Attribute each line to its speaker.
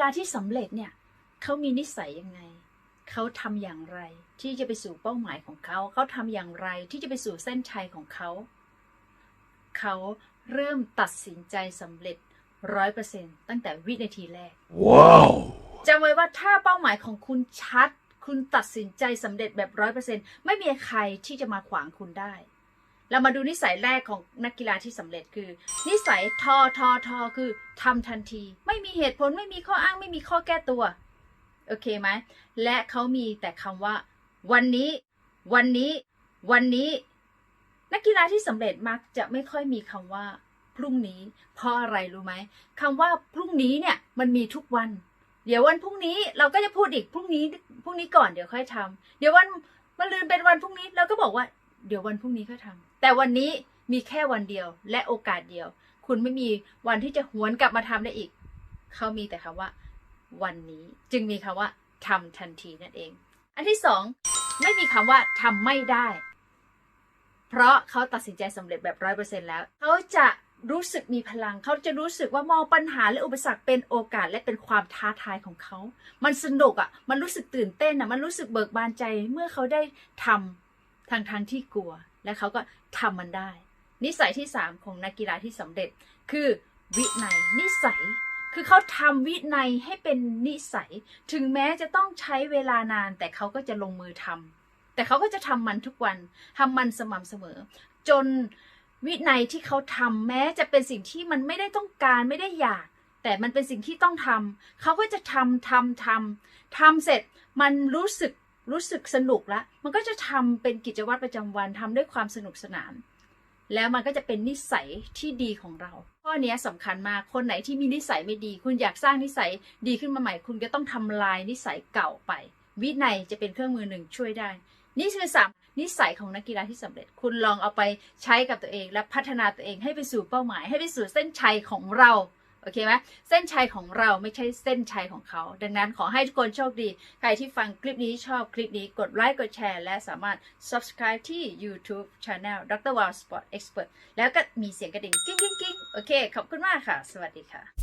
Speaker 1: ฬาที่สำเร็จเนี่ยเขามีนิสัยยังไง เขาทำอย่างไร ที่จะไปสู่เป้าหมายของเขา เขาทำอย่างไรที่จะไปสู่เส้นชัยของเขา เขาเริ่มตัดสินใจสำเร็จร้อยเปอร์เซ็นตั้งแต่วินาทีแรก
Speaker 2: Wow.
Speaker 1: จำไว้ว่าถ้าเป้าหมายของคุณชัด คุณตัดสินใจสำเร็จแบบร้อยเปอร์เซ็นไม่มีใครที่จะมาขวางคุณได้ เรามาดูนิสัยแรกของนักกีฬาที่สำเร็จคือ นิสัยทอทอทอคือทำทันที ไม่มีเหตุผลไม่มีข้ออ้างไม่มีข้อแก้ตัวโอเคไหมและเขามีแต่คำว่า วันนี้ วันนี้ วันนี้ นักกีฬาที่สำเร็จมักจะไม่ค่อยมีคำว่า พรุ่งนี้ เพราะอะไรรู้ไหมคำว่าพรุ่งนี้เนี่ยมันมีทุกวัน เดี๋ยววันพรุ่งนี้เราก็จะพูดอีกพรุ่งนี้พรุ่งนี้ก่อนเดี๋ยวค่อยทำเดี๋ยววันมะรืนเป็นวันพรุ่งนี้เราก็บอกว่า เดี๋ยววันพรุ่งนี้ค่อยทำแต่วันนี้มีแค่วันเดียวและโอกาสเดียว คุณไม่มีวันที่จะหวนกลับมาทำได้อีก เขามีแต่คำว่า วันนี้จึงมีคำว่าทำทันทีนั่นเอง อันที่สองไม่มีคำว่าทำไม่ได้ เพราะเขาตัดสินใจสำเร็จแบบร้อยเปอร์เซ็นแล้ว เขาจะรู้สึกมีพลัง เขาจะรู้สึกว่ามองปัญหาและอุปสรรคเป็นโอกาสและเป็นความท้าทายของเขา มันสนุกอะ มันรู้สึกตื่นเต้นอะ มันรู้สึกเบิกบานใจเมื่อเขาได้ทำ ทางทางที่กลัว และเขาก็ทำมันได้ นิสัยที่สามของนักกีฬาที่สำเร็จ คือวินัยนิสัย คือเขาทำวินัยให้เป็นนิสัย ถึงแม้จะต้องใช้เวลานาน แต่เขาก็จะลงมือทำแต่เขาก็จะทำมันทุกวันทำมันสม่ำเสมอ จนวินัยที่เขาทำแม้จะเป็นสิ่งที่มันไม่ได้ต้องการไม่ได้อยาก แต่มันเป็นสิ่งที่ต้องทำเขาก็จะทำทำทำทำเสร็จมันรู้สึก รู้สึกสนุกแล้วมันก็จะทำเป็นกิจวัตรประจำวันทำด้วยความสนุกสนาน แล้วมันก็จะเป็นนิสัยที่ดีของเรา ข้อนี้สำคัญมาก คนไหนที่มีนิสัยไม่ดี คุณอยากสร้างนิสัยดีขึ้นมาใหม่ คุณก็ต้องทำลายนิสัยเก่าไป วินัยจะเป็นเครื่องมือหนึ่งช่วยได้ นี่คือสามนิสัยของนักกีฬาที่สำเร็จ คุณลองเอาไปใช้กับตัวเอง และพัฒนาตัวเองให้ไปสู่เป้าหมาย ให้ไปสู่เส้นชัยของเรา โอเคไหมเส้นชัยของเราไม่ใช่เส้นชัยของเขา ดังนั้นขอให้ทุกคนโชคดี ใครที่ฟังคลิปนี้ชอบคลิปนี้กดไลค์กดแชร์ และสามารถ subscribe ที่ YouTube Channel Dr. Wow Sport Expert แล้วก็มีเสียงกระดิ่ง กิ้งกิ้งกิ้งโอเค ขอบคุณมากค่ะ สวัสดีค่ะ